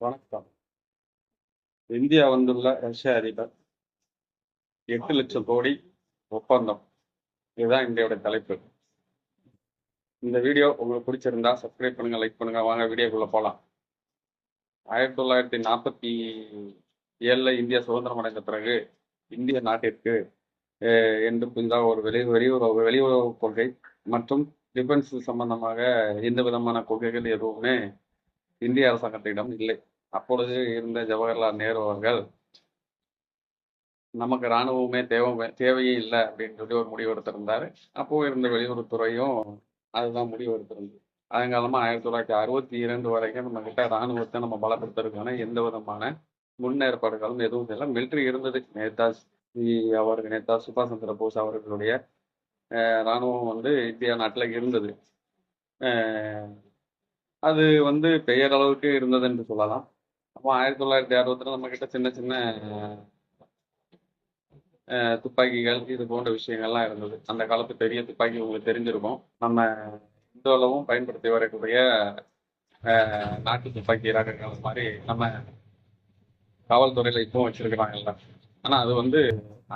வணக்கம். இந்தியா வந்துள்ள ரஷ்ய அதிபர் எட்டு லட்சம் கோடி ஒப்பந்தம். இதுதான் இந்தியாவோட தலைப்பு. இந்த வீடியோ உங்களுக்கு பிடிச்சிருந்தா சப்ஸ்கிரைப் பண்ணுங்க லைக் பண்ணுங்க. வாங்க வீடியோக்குள்ள போகலாம் ஆயிரத்தி தொள்ளாயிரத்தி நாற்பத்தி ஏழுல இந்தியா சுதந்திரம் அடைந்த பிறகு இந்திய நாட்டிற்கு என்று புதிதாக ஒரு வெளி வெளியுறவு வெளியுறவு கொள்கை மற்றும் டிஃபென்ஸ் சம்பந்தமாக எந்த விதமான கொள்கைகள் எதுவுமே இந்திய அரசாங்கத்திடம் இல்லை. அப்பொழுது இருந்த ஜவஹர்லால் நேரு அவர்கள் நமக்கு இராணுவமே தேவை தேவையே இல்லை அப்படின்னு சொல்லி ஒரு முடிவு எடுத்திருந்தாரு. அப்போ இருந்த வெளியுறவுத்துறையும் அதுதான் முடிவு எடுத்திருந்தது. அதங்காலமா ஆயிரத்தி தொள்ளாயிரத்தி அறுபத்தி இரண்டு வரைக்கும் நம்ம கிட்ட இராணுவத்தை நம்ம பலப்படுத்துறதுக்கான எந்த விதமான முன்னேற்பாடுகளும் எதுவும் இல்லை. மிலிட்ரி இருந்தது. நேதாஜி அவர்கள் நேதா சுபாஷ் சந்திர போஸ் அவர்களுடைய இராணுவம் வந்து இந்தியா நாட்டில் இருந்தது. அது வந்து பெயரளவுக்கு இருந்தது என்று சொல்லலாம். அப்போ ஆயிரத்தி தொள்ளாயிரத்தி அறுபத்தில் நம்ம கிட்ட சின்ன சின்ன துப்பாக்கிகள் இது போன்ற விஷயங்கள்லாம் இருந்தது. அந்த காலத்து பெரிய துப்பாக்கி உங்களுக்கு தெரிஞ்சிருக்கும். நம்ம இந்தோலவும் பயன்படுத்தி வரக்கூடிய நாட்டு துப்பாக்கி ரகங்கள் மாதிரி நம்ம காவல்துறையில் இப்பவும் வச்சிருக்கிறாங்கல்ல ஆனால் அது வந்து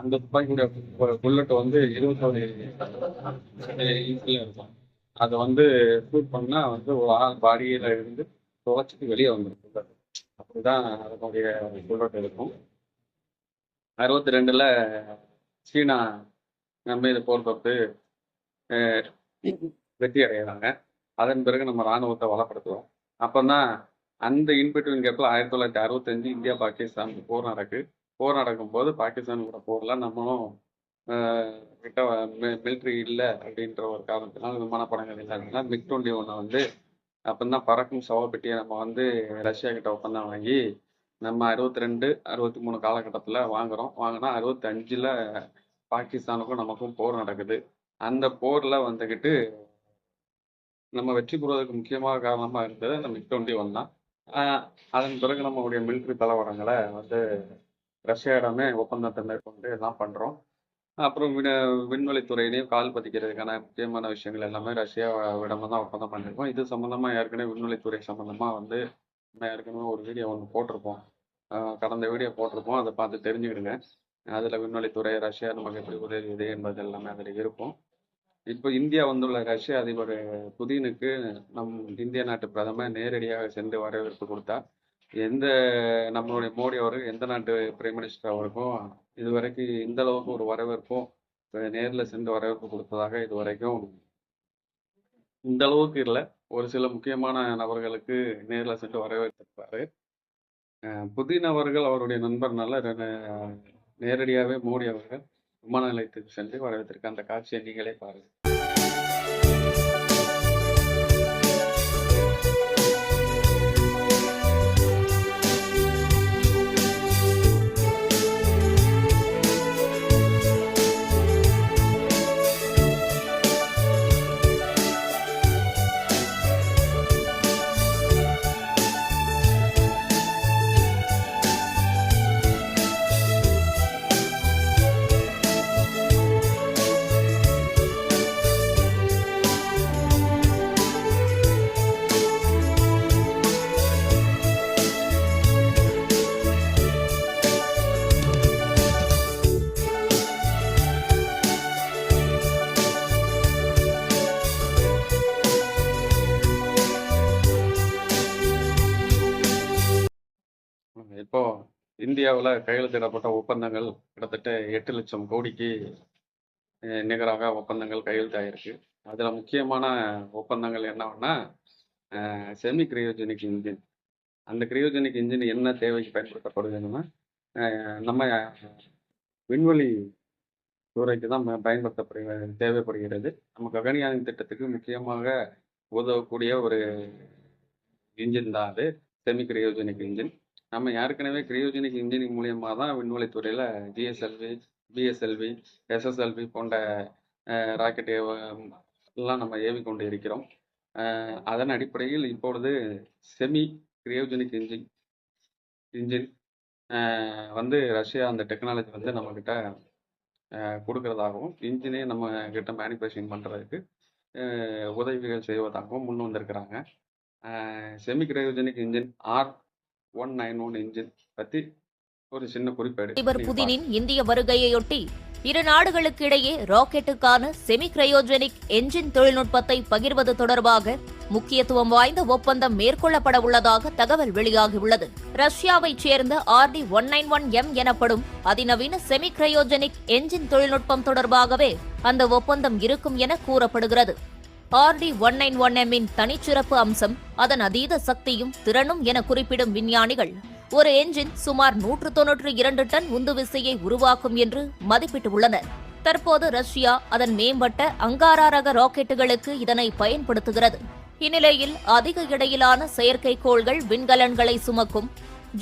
அந்த துப்பாக்கியோட புல்லட் வந்து இருபத்தோரு இன்ச்ல இருக்கும். அதை வந்து ஷூட் பண்ணால் வந்து ஒரு ஆள் பாடியில் இருந்து துளைச்சிட்டு வெளியே வந்துடும். அப்படிதான் அதனுடைய புல்லட் இருக்கும். அறுபத்தி ரெண்டுல சீனா நம்ம இது போர் தொட்டு வெற்றி அடைகிறாங்க. அதன் பிறகு நம்ம ராணுவத்தை வளப்படுத்துவோம். அப்பதான் அந்த இன்பிட்வீன் கேப்ல ஆயிரத்தி தொள்ளாயிரத்தி அறுபத்தஞ்சு இந்தியா பாகிஸ்தான் போர் நடக்கு. போர் நடக்கும்போது பாகிஸ்தான் கூட போர்ல நம்மளும் கிட்ட மிலிட்ரி இல்லை அப்படின்ற ஒரு காரணத்தினால விமானப்படங்கள் இல்லாததுனால மிக் டுவெண்ட்டி ஒன்னை வந்து அப்பந்தான் பறக்கும் சவப்பெட்டியை நம்ம வந்து ரஷ்யா கிட்ட ஒப்பந்தம் வாங்கி நம்ம அறுபத்தி ரெண்டு அறுபத்தி மூணு காலகட்டத்தில் வாங்குறோம். வாங்கினா அறுபத்தி அஞ்சில் பாகிஸ்தானுக்கும் நமக்கும் போர் நடக்குது. அந்த போரில் வந்துக்கிட்டு நம்ம வெற்றி பெறுவதற்கு முக்கியமாக காரணமாக இருந்தது அந்த மிக் டுவெண்ட்டி ஒன் தான். அதன் பிறகு நம்மளுடைய மிலிட்ரி தலைவரங்களை வந்து ரஷ்யாவிடமே ஒப்பந்தத்தை மேற்கொண்டு எல்லாம் பண்ணுறோம் அப்புறம் விண விண்வெளித்துறையிலையும் கால் பதிக்கிறதுக்கான முக்கியமான விஷயங்கள் எல்லாமே ரஷ்யாவிடமா தான் ஒப்பந்தம் பண்ணியிருக்கோம் இது சம்மந்தமாக ஏற்கனவே விண்வெளித்துறை சம்மந்தமாக வந்து நம்ம ஏற்கனவே ஒரு வீடியோ ஒன்று போட்டிருப்போம். கடந்த வீடியோ போட்டிருப்போம். அதை பார்த்து தெரிஞ்சுக்கிடுங்க. அதில் விண்வெளித்துறை ரஷ்யா நமக்கு எப்படி உதவியது என்பது எல்லாமே அதில் இருக்கும். இப்போ இந்தியா வந்துள்ள ரஷ்ய அதிபர் புதினுக்கு நம் இந்திய நாட்டு பிரதமர் நேரடியாக சென்று வரவேற்பு கொடுத்தா எந்த நம்மளுடைய மோடி அவர்கள் எந்த நாட்டு பிரைம் மினிஸ்டர் அவருக்கும் இதுவரைக்கும் இந்த அளவுக்கு ஒரு வரவேற்பும் நேரில் சென்று வரவேற்பு கொடுத்ததாக இதுவரைக்கும் இந்த அளவுக்கு இல்லை. ஒரு சில முக்கியமான நபர்களுக்கு நேரில் சென்று வரவேற்றிருப்பாரு. புதின் அவர்கள் அவருடைய நண்பர்னால நேரடியாகவே மோடி அவர்கள் விமான நிலையத்துக்கு சென்று வரவேற்றிருக்க அந்த காட்சியை நீங்களே பாருங்கள் இந்தியாவில் கையெழுத்திடப்பட்ட ஒப்பந்தங்கள் கிட்டத்தட்ட எட்டு லட்சம் கோடிக்கு நிகராக ஒப்பந்தங்கள் கையெழுத்தாயிருக்கு அதில் முக்கியமான ஒப்பந்தங்கள் என்னன்னா செமி கிரியோஜெனிக் இன்ஜின் அந்த கிரியோஜெனிக் இன்ஜின் என்ன தேவைக்கு பயன்படுத்தப்படுதுன்னா நம்ம விண்வெளி துறைக்கு தான் ம- பயன்படுத்தப்படுகிறது தேவைப்படுகிறது. நம்ம ககன்யான் திட்டத்துக்கு முக்கியமாக உதவக்கூடிய ஒரு இன்ஜின் தான் அது செமி கிரியோஜெனிக் இன்ஜின் நம்ம ஏற்கனவே கிரியோஜெனிக் இன்ஜினியரிங் மூலியமாக தான் விண்வெளி துறையில் ஜிஎஸ்எல்வி பிஎஸ்எல்வி எஸ்எஸ்எல்வி போன்ற ராக்கெட் எல்லாம் நம்ம ஏவி கொண்டு இருக்கிறோம் அதன் அடிப்படையில் இப்பொழுது செமி கிரியோஜெனிக் இன்ஜின் இன்ஜின் வந்து ரஷ்யா அந்த டெக்னாலஜி வந்து நம்மக்கிட்ட கொடுக்கறதாகவும் இன்ஜினே நம்ம கிட்ட மேனுஃபேக்சரிங் பண்ணுறதுக்கு உதவிகள் செய்வதாகவும் முன் வந்திருக்கிறாங்க. Semi cryogenic engine R one nine one engine பற்றி ஒரு சின்ன குறிப்பேடு அதிபர் புதினின் இந்திய வருகையையொட்டி இரு நாடுகளுக்கு இடையே ராக்கெட்டுக்கான செமி கிரையோஜெனிக் என்ஜின் தொழில்நுட்பத்தை பகிர்வது தொடர்பாக முக்கியத்துவம் வாய்ந்த ஒப்பந்தம் மேற்கொள்ளப்பட உள்ளதாக தகவல் வெளியாகியுள்ளது. ரஷ்யாவைச் சேர்ந்த RD one nine one M எனப்படும் அதிநவீன செமி கிரையோஜெனிக் என்ஜின் தொழில்நுட்பம் தொடர்பாகவே அந்த ஒப்பந்தம் இருக்கும் என கூறப்படுகிறது. ஆர்டி ஒன் நைன் ஒன் எம்மின் தனிச்சிறப்பு அம்சம் அதன் அதீத சக்தியும் திறனும் என குறிப்பிடும் விஞ்ஞானிகள். ஒரு என்ஜின் சுமார் நூற்று தொன்னூற்று இரண்டு டன் உந்து விசையை உருவாக்கும் என்று மதிப்பிட்டுள்ளனர். தற்போது ரஷ்யா அதன் மேம்பட்ட அங்காரா ரக ராக்கெட்டுகளுக்கு இதனை பயன்படுத்துகிறது. இந்நிலையில் அதிக இடையிலான செயற்கைக்கோள்கள் விண்கலன்களை சுமக்கும்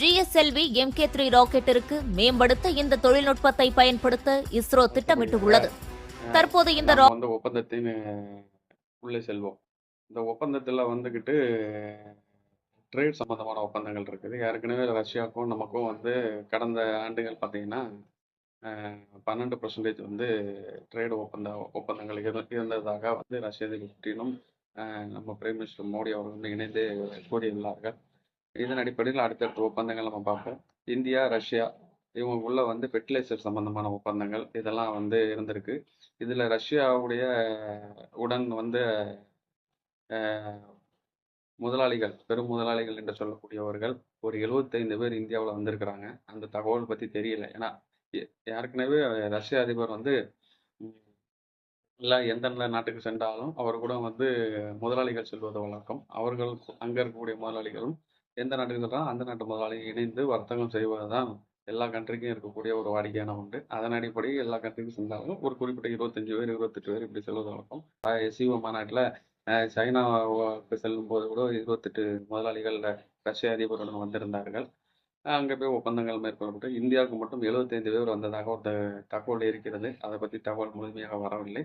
ஜிஎஸ்எல்வி எம் கே த்ரீ ராக்கெட்டிற்கு மேம்படுத்த இந்த தொழில்நுட்பத்தை பயன்படுத்த இஸ்ரோ திட்டமிட்டுள்ளது. தற்போது இந்த ஒப்பந்தத்தின் உள்ளே செல்வோம். இந்த ஒப்பந்தத்தில் வந்துக்கிட்டு ட்ரேட் சம்மந்தமான ஒப்பந்தங்கள் இருக்குது. ஏற்கனவே ரஷ்யாவுக்கும் நமக்கும் வந்து கடந்த ஆண்டுகள் பார்த்தீங்கன்னா பன்னெண்டு பர்சன்டேஜ் வந்து ட்ரேடு ஒப்பந்த ஒப்பந்தங்கள் இருந்ததாக வந்து ரஷ்ய அதிபர் புட்டினும் நம்ம பிரைம் மினிஸ்டர் மோடி அவர் வந்து இணைந்து கூறியுள்ளார்கள். இதன் அடிப்படையில் அடுத்தடுத்த ஒப்பந்தங்கள் நம்ம பார்ப்போம். இந்தியா ரஷ்யா இவங்க உள்ள வந்து ஃபெர்டிலைசர் சம்பந்தமான ஒப்பந்தங்கள் இதெல்லாம் வந்து இருந்திருக்கு. இதில் ரஷ்யாவுடைய உடன் வந்து முதலாளிகள் பெரும் முதலாளிகள் என்று சொல்லக்கூடியவர்கள் ஒரு 75 பேர் இந்தியாவில் வந்திருக்கிறாங்க. அந்த தகவல் பற்றி தெரியல. ஏன்னா ஏற்கனவே ரஷ்ய அதிபர் வந்து இல்லை எந்தெந்த நாட்டுக்கு சென்றாலும் அவர் கூட வந்து முதலாளிகள் செல்வது வழக்கம். அவர்கள் அங்கே இருக்கக்கூடிய முதலாளிகளும் எந்த நாட்டுக்கு சென்றாலும் அந்த நாட்டு முதலாளி இணைந்து வர்த்தகம் செய்வது தான் எல்லா கண்ட்ரிக்கும் இருக்கக்கூடிய ஒரு வாடிக்கையான உண்டு. அதன் அடிப்படையில் எல்லா கண்ட்ரிக்கும் சென்றாலும் ஒரு குறிப்பிட்ட இருபத்தஞ்சு பேர் இருபத்தெட்டு பேர் இப்படி செல்வது வழக்கம் எஸ்இஓ மாநாட்டில் சைனாவுக்கு செல்லும் போது கூட இருபத்தெட்டு முதலாளிகள் ரஷ்ய அதிபருடன் வந்திருந்தார்கள். அங்கே போய் ஒப்பந்தங்கள் மேற்கொள்ளப்பட்டு இந்தியாவுக்கு மட்டும் 75 பேர் வந்ததாக ஒரு தகவல் இருக்கிறது. அதை பற்றி தகவல் முழுமையாக வரவில்லை.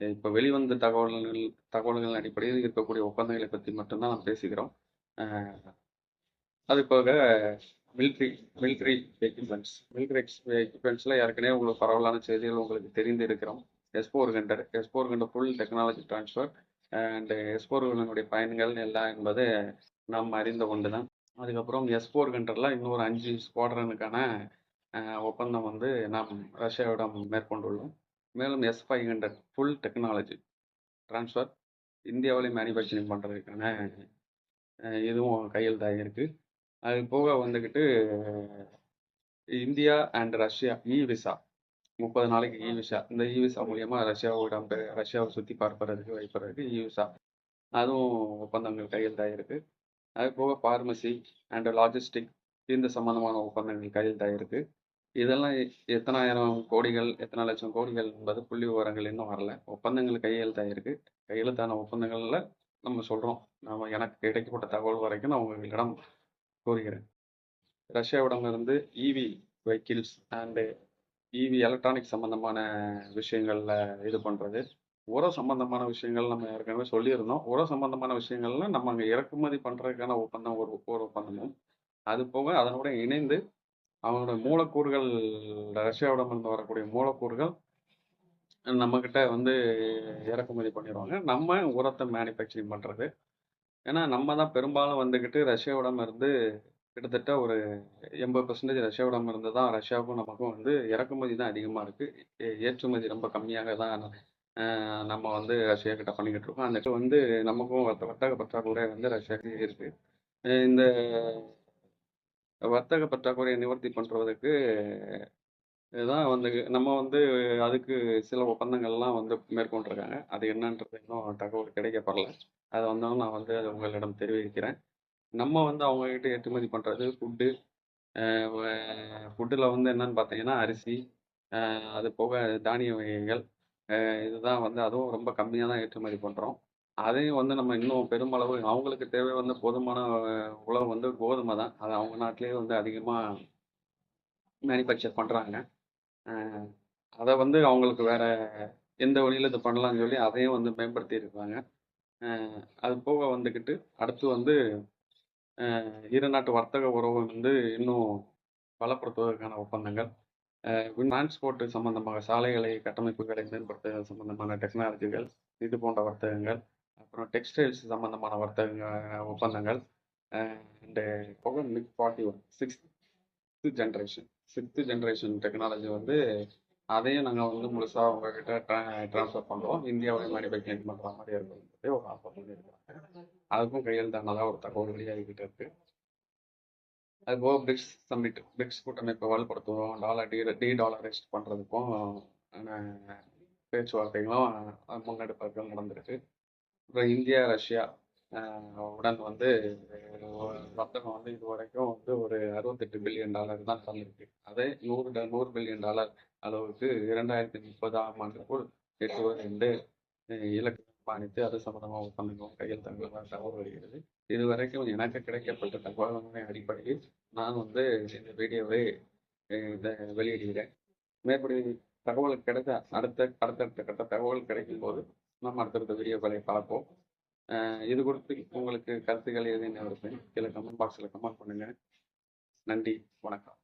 இப்போ வெளிவந்த தகவல்கள் தகவல்களின் அடிப்படையில் இருக்கக்கூடிய ஒப்பந்தங்களை பற்றி மட்டும்தான் நாம் பேசுகிறோம். அஹ் அது போக மிலிட்ரி மிலிட்ரி எக்யூப்மெண்ட்ஸ் மிலிட்ரி எக்யூப்மெண்ட்ஸில் ஏற்கனவே உங்களுக்கு பரவலான செய்திகள் உங்களுக்கு தெரிந்து இருக்கிறோம் S four hundred S four hundred full technology transfer and S ஃபோர்களுடைய பயன்கள் எல்லாம் என்பது நாம் அறிந்த ஒன்று தான் அதுக்கப்புறம் எஸ் ஃபோர் ஹண்ட்ரட்ல இன்னொரு அஞ்சு ஸ்குவாட்ரனுக்கான ஒப்பந்தம் வந்து நாம் ரஷ்யாவிடம் மேற்கொண்டுள்ளோம். மேலும் S five hundred full technology transfer இந்தியாவிலே மேனுஃபேக்சரிங் பண்ணுறதுக்கான இதுவும் கையெழுத்தாகியிருக்கு அது போக வந்துக்கிட்டு India and Russia E visa முப்பது நாளைக்கு இ விசா இந்த இ விசா மூலியமா ரஷ்யாவோட ரஷ்யாவை சுற்றி பார்ப்பதற்கு வைப்பதற்கு இ விசா அதுவும் ஒப்பந்தங்கள் கையெழுத்தாயிருக்கு அது போக ஃபார்மசி அண்ட் லாஜிஸ்டிக் இந்த சம்பந்தமான ஒப்பந்தங்கள் கையெழுத்தாயிருக்கு இதெல்லாம் எத்தனாயிரம் கோடிகள் எத்தனை லட்சம் கோடிகள் என்பது புள்ளி விவரங்கள் இன்னும் வரல. ஒப்பந்தங்கள் கையெழுத்தாயிருக்கு கையெழுத்தான ஒப்பந்தங்களில் நம்ம சொல்கிறோம் நம்ம எனக்கு கிடைக்கப்பட்ட தகவல் வரைக்கும் நான் உங்களிடம் கூறுகிறேன் ரஷ்யாவிடமிருந்து EV vehicles and EV electronic சம்பந்தமான விஷயங்கள்ல இது பண்ணுறது உரம் சம்பந்தமான விஷயங்கள் நம்ம ஏற்கனவே சொல்லியிருந்தோம். உரம் சம்பந்தமான விஷயங்கள்ல நம்ம அங்கே இறக்குமதி பண்ணுறதுக்கான ஒப்பந்தம் ஒரு ஒரு ஒப்பந்தமும். அது போக அதனோட இணைந்து அவங்களோட மூலக்கூறுகள் ரஷ்யாவிடமிருந்து வரக்கூடிய மூலக்கூறுகள் நம்மக்கிட்ட வந்து இறக்குமதி பண்ணிடுவாங்க. நம்ம உரத்தை மேனுஃபேக்சரிங் பண்ணுறது ஏன்னா நம்ம தான் பெரும்பாலும் வந்துக்கிட்டு ரஷ்யாவிடம் இருந்து கிட்டத்தட்ட ஒரு எண்பது பர்சன்டேஜ் ரஷ்யாவிடம் இருந்து தான் ரஷ்யாவுக்கும் நமக்கும் வந்து இறக்குமதி தான் அதிகமாக இருக்குது ஏற்றுமதி ரொம்ப கம்மியாக தான் நம்ம வந்து ரஷ்யா கிட்ட பண்ணிக்கிட்டு இருக்கோம். அந்த வந்து நமக்கும் வர்த்தக பற்றாக்குறை வந்து ரஷ்யாவுக்கு இருக்கு. இந்த வர்த்தக பற்றாக்குறையை நிவர்த்தி பண்ணுறதுக்கு இதுதான் வந்து நம்ம வந்து அதுக்கு சில ஒப்பந்தங்கள்லாம் வந்து மேற்கொண்டிருக்காங்க. அது என்னன்றது இன்னும் தகவல் கிடைக்கப்படல. அதை வந்தாலும் நான் வந்து அதை உங்களிடம் தெரிவிக்கிறேன். நம்ம வந்து அவங்க கிட்ட ஏற்றுமதி பண்ணுறது ஃபுட்டு ஃபுட்டில் வந்து என்னன்னு பார்த்தீங்கன்னா அரிசி அது போக தானிய வகைகள் இதுதான் வந்து அதுவும் ரொம்ப கம்மியாக தான் ஏற்றுமதி பண்ணுறோம் அதையும் வந்து நம்ம இன்னும் பெருமளவு அவங்களுக்கு தேவை வந்து போதுமான உழவு உணவு வந்து கோதுமை தான். அது அவங்க நாட்டிலேயே வந்து அதிகமாக மேனுஃபேக்சர் பண்ணுறாங்க அதை வந்து அவங்களுக்கு வேற எந்த வழியில் இது பண்ணலாம்னு சொல்லி அதையும் வந்து மேம்படுத்தி இருக்காங்க அது போக வந்துக்கிட்டு அடுத்து வந்து இரு நாட்டு வர்த்தக உறவு வந்து இன்னும் பலப்படுத்துவதற்கான ஒப்பந்தங்கள். டிரான்ஸ்போர்ட் சம்பந்தமாக சாலைகளை கட்டமைப்புகளை மேம்படுத்த சம்பந்தமான டெக்னாலஜிகள் இது போன்ற வர்த்தகங்கள் அப்புறம் டெக்ஸ்டைல்ஸ் சம்பந்தமான வர்த்தக ஒப்பந்தங்கள் and MiG forty one sixth generation sixth generation technology வந்து அதையும் நாங்கள் வந்து முழுசாக உங்ககிட்ட ட்ரான்ஸ்ஃபர் பண்ணுறோம் இந்தியாவோட மேனுஃபேக்சரிங் பண்ணுற மாதிரி இருக்கிறது ஒரு ஆஃபர் பண்ணியிருக்காங்க அதுக்கும் கையெழுத்தானதாக ஒரு தகவல் வெளியாகிக்கிட்டு இருக்கு. அது போக பிரிக்ஸ் சம்மிட் பிரிக்ஸ் கூட்டமைப்பை வலுப்படுத்துவோம். டாலர் டி டி டாலரைஸ்ட் பண்ணுறதுக்கும் பேச்சுவார்த்தைகளும் அஹ், முன்னெடுப்புகள் நடந்திருக்கு. அப்புறம் இந்தியா ரஷ்யா உடன் வந்து வர்த்தகம் வந்து இது வரைக்கும் வந்து ஒரு அறுபத்தெட்டு பில்லியன் டாலர் தான் தள்ளிருக்கு. அதே நூறு ட- நூறு பில்லியன் டாலர் அளவுக்கு இரண்டாயிரத்தி முப்பதாம் ஆண்டுக்குள் எட்டுவது என்று இலக்கு பாணித்து அது சம்பந்தமாக ஒப்பந்தங்களும் கையெழுத்தங்களும் தகவல் வருகிறது. இது வரைக்கும் எனக்கு கிடைக்கப்பட்ட தகவல்களின் அடிப்படையில் நான் வந்து இந்த வீடியோவை இதை வெளியிடுகிறேன். மேற்படி தகவல் கிடைத்த அடுத்த அடுத்தடுத்த கட்ட தகவல் கிடைக்கும் போது நம்ம அடுத்தடுத்த வீடியோக்களை பார்ப்போம். இது குறித்து உங்களுக்கு கருத்துக்கள் எதுன்னு வருது கீழே கமெண்ட் பாக்ஸில் கமெண்ட் பண்ணுங்கள் நன்றி வணக்கம்.